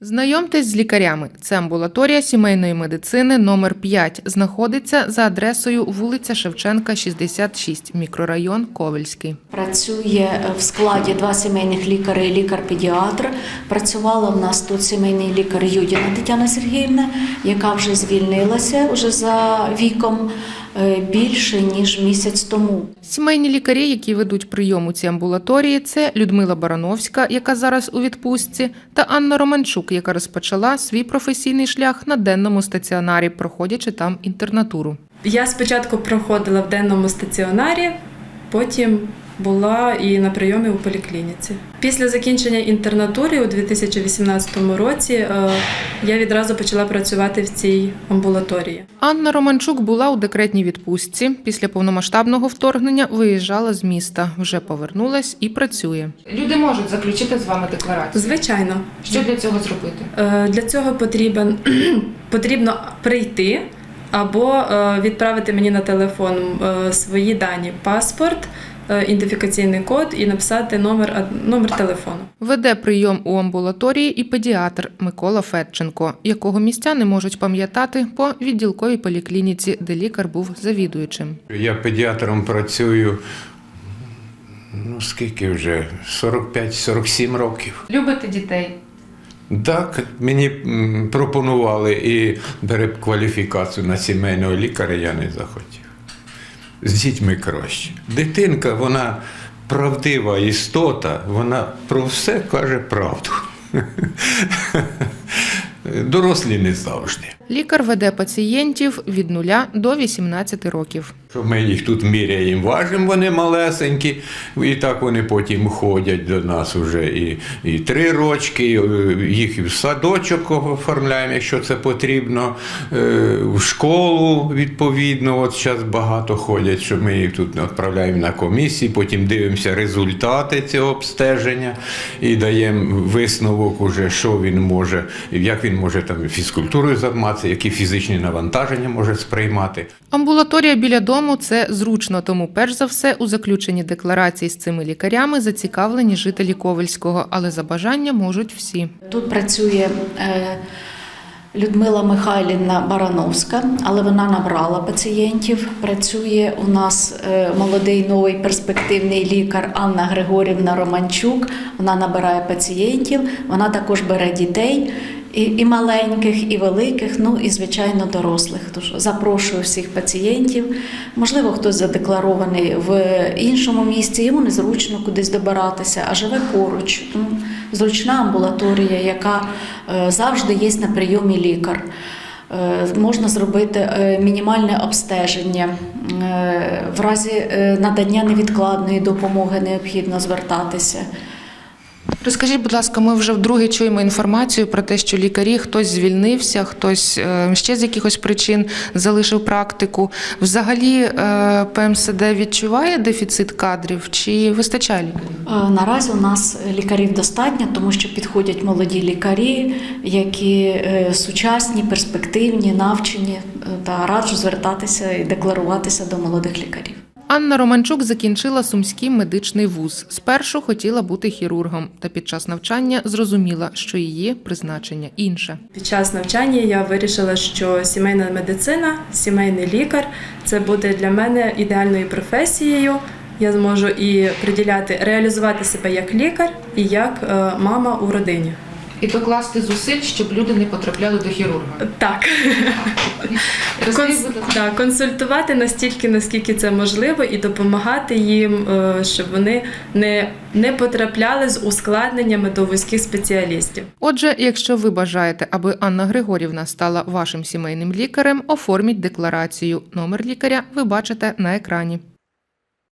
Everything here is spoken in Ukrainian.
Знайомтесь з лікарями. Це амбулаторія сімейної медицини номер 5 Знаходиться за адресою вулиця Шевченка, 66, мікрорайон Ковельський. Працює в складі два сімейних лікаря і лікар-педіатр. Працювала в нас тут сімейний лікар Юдіна Тетяна Сергіївна, яка вже звільнилася вже за віком е, більше ніж місяць тому. Сімейні лікарі, які ведуть прийом у цій амбулаторії, це Людмила Барановська, яка зараз у відпустці, та Анна Романчук, яка розпочала свій професійний шлях на денному стаціонарі, проходячи там інтернатуру. Я спочатку проходила в денному стаціонарі, потім була і на прийомі у поліклініці. Після закінчення інтернатури у 2018 році е, я відразу почала працювати в цій амбулаторії. Анна Романчук була у декретній відпустці. Після повномасштабного вторгнення виїжджала з міста, вже повернулась і працює. Люди можуть заключити з вами декларацію. Звичайно, Що для цього зробити? Е, Для цього потрібен, потрібно прийти або е, відправити мені на телефон е, свої дані, паспорт, ідентифікаційний код і написати номер, номер телефону. Веде прийом у амбулаторії і педіатр Микола Федченко, якого містяни можуть пам'ятати по відділковій поліклініці, де лікар був завідуючим. Я педіатром працюю. Ну, скільки вже? 45-47 років. Любите дітей? Так, мені пропонували і перекваліфікацію на сімейного лікаря, я не захотів. З дітьми краще. Дитинка, вона правдива істота, вона про все каже правду. Дорослі не завжди. Лікар веде пацієнтів від 0 до 18 років. Що ми їх тут міряємо, важимо, вони малесенькі, і так вони потім ходять до нас вже і, і три рочки, е, їх і в садочок оформляємо, якщо це потрібно, е, в школу відповідно. От зараз багато ходять, що ми їх тут відправляємо на комісії, потім дивимося результати цього обстеження і даємо висновок, уже, що він може, як він може там фізкультурою займатися, які фізичні навантаження може сприймати. Амбулаторія біля дому це зручно, тому перш за все у заключенні декларації з цими лікарями зацікавлені жителі Ковельського, але за бажання можуть всі. Тут працює е, Людмила Михайлівна Барановська, але вона набрала пацієнтів. Працює у нас е, молодий новий перспективний лікар Анна Григорівна Романчук. Вона набирає пацієнтів, вона також бере дітей. І, і маленьких, і великих, ну і звичайно дорослих. Тож запрошую всіх пацієнтів. Можливо, хтось задекларований в іншому місці, йому незручно кудись добиратися, а живе поруч. Ну, зручна амбулаторія, яка е, завжди є на прийомі лікар. Е, Можна зробити е, мінімальне обстеження. В разі надання невідкладної допомоги необхідно звертатися. Розкажіть, будь ласка, ми вже вдруге чуємо інформацію про те, що лікарі хтось звільнився, хтось е, ще з якихось причин залишив практику. Взагалі е, ПМСД відчуває дефіцит кадрів чи вистачає лікарів? Е, Наразі у нас лікарів достатньо, тому що підходять молоді лікарі, які сучасні, перспективні, навчені та раджу звертатися і декларуватися до молодих лікарів. Анна Романчук закінчила Сумський медичний вуз. Спершу хотіла бути хірургом, та під час навчання зрозуміла, що її призначення інше. Під час навчання я вирішила, що сімейна медицина, сімейний лікар це буде для мене ідеальною професією. Я зможу і приділяти, реалізувати себе як лікар і як е, мама у родині. І докласти зусиль, щоб люди не потрапляли до хірурга. Так. Конс... Да, консультувати настільки, наскільки це можливо, і допомагати їм, е, щоб вони не, не потрапляли з ускладненнями до вузьких спеціалістів. Отже, якщо ви бажаєте, аби Анна Григорівна стала вашим сімейним лікарем, оформіть декларацію. Номер лікаря ви бачите на екрані.